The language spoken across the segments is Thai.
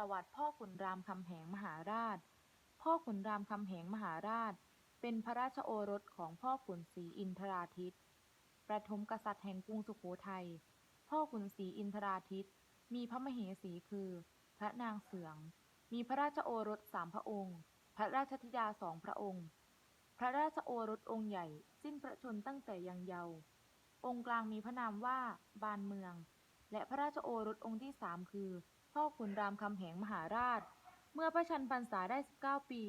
ประวัติพ่อขุนรามคำแหงมหาราช พ่อขุนรามคำแหงมหาราช เป็นพระราชโอรสของพ่อขุนศรีอินทราทิตประถมกษัตริย์แห่งกรุงสุโขทัย พ่อขุนศรีอินทราทิตมีพระมเหสีคือ พระนางเสือง มีพระราชโอรสสามพระองค์ พระราชธิดาสองพระองค์ พระราชโอรสองค์ใหญ่ สิ้นพระชนม์ตั้งแต่ยังเยาว์องค์กลางมีพระนามว่าบานเมือง และพระราชโอรสองค์ที่สามคือ พ่อขุนรามคำแหงมหาราช เมื่อพระชันพรรษาได้ 19 ปี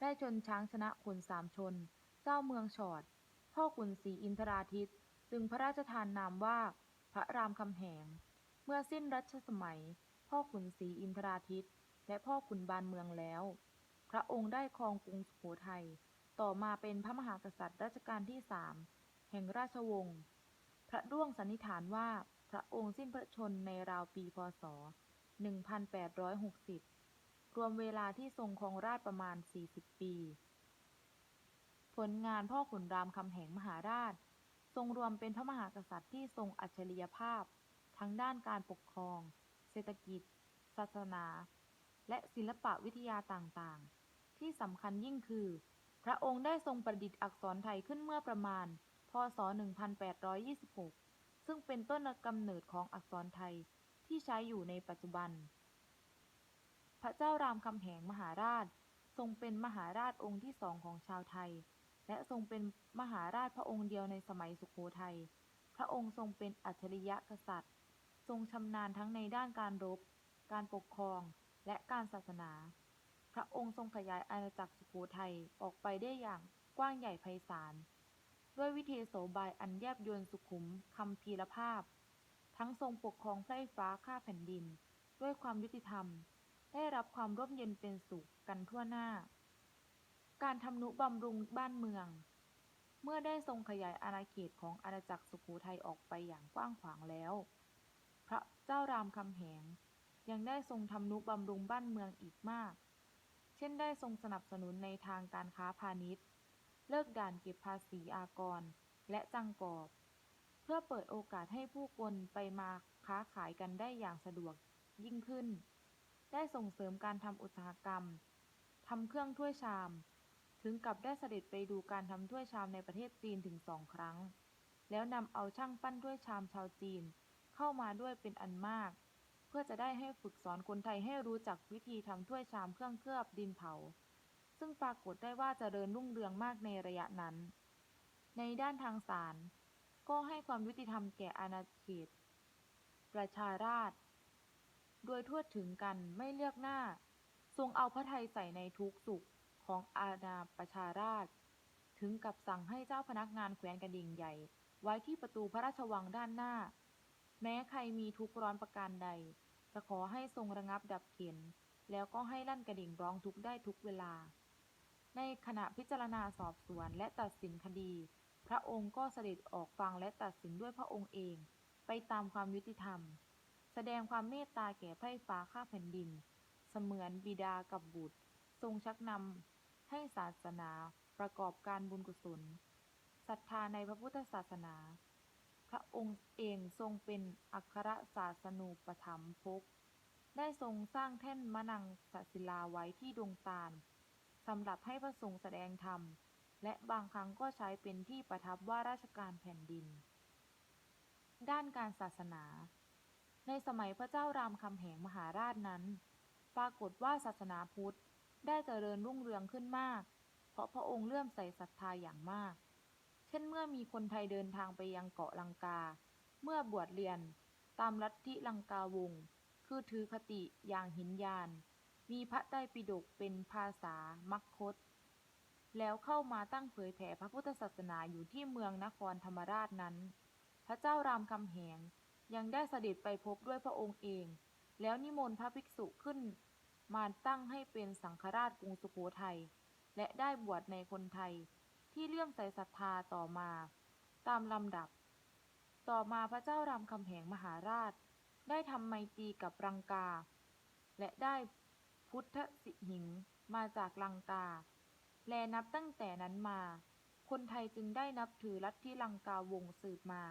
ได้ชนช้างชนะขุนสามชน เจ้าเมืองฉอด พ่อขุนศรีอินทราทิตจึงพระราชทานนามว่า พระรามคำแหง เมื่อสิ้นรัชสมัย พ่อขุนศรีอินทราทิตและพ่อขุนบานเมืองแล้ว พระองค์ได้ครองกรุงสุโขทัยต่อมาเป็นพระมหากษัตริย์รัชกาลที่สามแห่งราชวงศ์ พระด้วงสันนิษฐานว่า ระองค์สิ้นพระชนในราวปีพศ 1860 รวมเวลาที่ทรงครองราชประมาณ 40 ปี ผลงานพ่อขุนรามคำแหงมหาราช ทรงรวมเป็นพระมหากษัตริย์ที่ทรงอัจฉริยภาพ ทั้งด้านการปกครอง เศรษฐกิจ ศาสนา และศิลปวิทยาต่างๆ ที่สำคัญยิ่งคือ พระองค์ได้ทรงประดิษฐ์อักษรไทยขึ้นเมื่อประมาณ พศ 1826 ซึ่งเป็นต้นกำเนิดของอักษรไทยที่ใช้อยู่ในปัจจุบัน พระเจ้ารามคำแหงมหาราช ทรงเป็นมหาราชองค์ที่สองของชาวไทย และทรงเป็นมหาราชพระองค์เดียวในสมัยสุโขทัย พระองค์ทรงเป็นอัจฉริยะกษัตริย์ ทรงชำนาญทั้งในด้านการรบ การปกครอง และการศาสนา พระองค์ทรงขยายอาณาจักรสุโขทัยออกไปได้อย่างกว้างใหญ่ไพศาล ด้วยวิธีโสบายอันแยบยลสุขุมคำพีรภาพ ทั้งทรงปกครองไพร่ฟ้าข้าแผ่นดิน ด้วยความยุติธรรม ได้รับความร่มเย็นเป็นสุขกันทั่วหน้า การทำนุบำรุงบ้านเมือง เมื่อได้ทรงขยายอาณาเขตของอาณาจักรสุขโขทัยออกไปอย่างกว้างขวางแล้ว พระเจ้ารามคำแหงยังได้ทรงทำนุบำรุงบ้านเมืองอีกมาก เช่นได้ทรงสนับสนุนในทางการค้าพาณิชย์ เลิกด่านเก็บภาษีอากร และจังกอบ เพื่อเปิดโอกาสให้ผู้คนไปมาค้าขายกันได้อย่างสะดวกยิ่งขึ้น ได้ส่งเสริมการทำอุตสาหกรรมทำเครื่องถ้วยชาม ถึงกับได้เสด็จไปดูการทำถ้วยชามในประเทศจีนถึงสองครั้ง แล้วนำเอาช่างปั้นถ้วยชามชาวจีน เข้ามาด้วยเป็นอันมาก เพื่อจะได้ให้ฝึกสอนคนไทยให้รู้จักวิธีทำถ้วยชามเครื่องเคลือบดินเผา ซึ่งปรากฏได้ว่าจเจริญรุ่งเรืองมากในระยะนั้น ในด้านทางศาลก็ให้ความยุติธรรมแก่อาณาเขต ประชาราษฎร์โดยทั่วถึงกันไม่เลือกหน้า ทรงเอาพระทัยใส่ในทุกสุขของอาณาประชาราษฎร์ถึงกับสั่งให้เจ้าพนักงานแขวนกระดิ่งใหญ่ ไว้ที่ประตูพระราชวังด้านหน้า แม้ใครมีทุกข์ร้อนประการใด จะขอให้ทรงระงับดับเข็นแล้วก็ให้ลั่นกระดิ่งร้องทุกข์ได้ทุกเวลา ในขณะพิจารณาสอบสวนและตัดสินคดี พระองค์ก็เสด็จออกฟังและตัดสินด้วยพระองค์เอง ไปตามความยุติธรรม แสดงความเมตตาแก่ไพร่ฟ้าข้าแผ่นดิน เสมือนบิดากับบุตร ทรงชักนำให้ศาสนาประกอบการบุญกุศลศรัทธาในพระพุทธศาสนา พระองค์เองทรงเป็นอัครศาสนูปถัมภกได้ทรงสร้างแท่นมะนังสศิลาไว้ที่ดวงตาล สำหรับให้พระสงฆ์แสดงธรรม และบางครั้งก็ใช้เป็นที่ประทับว่าราชการแผ่นดิน ด้านการศาสนา ในสมัยพระเจ้ารามคำแหงมหาราชนั้น ปรากฏว่าศาสนาพุทธได้เจริญรุ่งเรืองขึ้นมาก เพราะพระองค์เลื่อมใสศรัทธาอย่างมาก เช่นเมื่อมีคนไทยเดินทางไปยังเกาะลังกา เมื่อบวชเรียน ตามลัทธิลังกาวง คือถือคติอย่างหินยาน มีพระไตรปิฎกเป็นภาษามัคคต แล้วเข้ามาตั้งเผยแผ่พระพุทธศาสนาอยู่ที่เมืองนครธรรมราชนั้น พระเจ้ารามคำแหงยังได้เสด็จไปพบด้วยพระองค์เอง แล้วนิมนต์พระภิกษุขึ้น มาตั้งให้เป็นสังฆราชกรุงสุโขทัย และได้บวชในคนไทยที่เลื่อมใสศรัทธาต่อมา ตามลำดับ ต่อมาพระเจ้ารามคำแหงมหาราช ได้ทำไมตรีกับรังกา และได้ พุทธสิหิง มาจากลังกา แลนับตั้งแต่นั้นมา คนไทยจึงได้นับถือลัทธิลังกาวงศ์สืบมา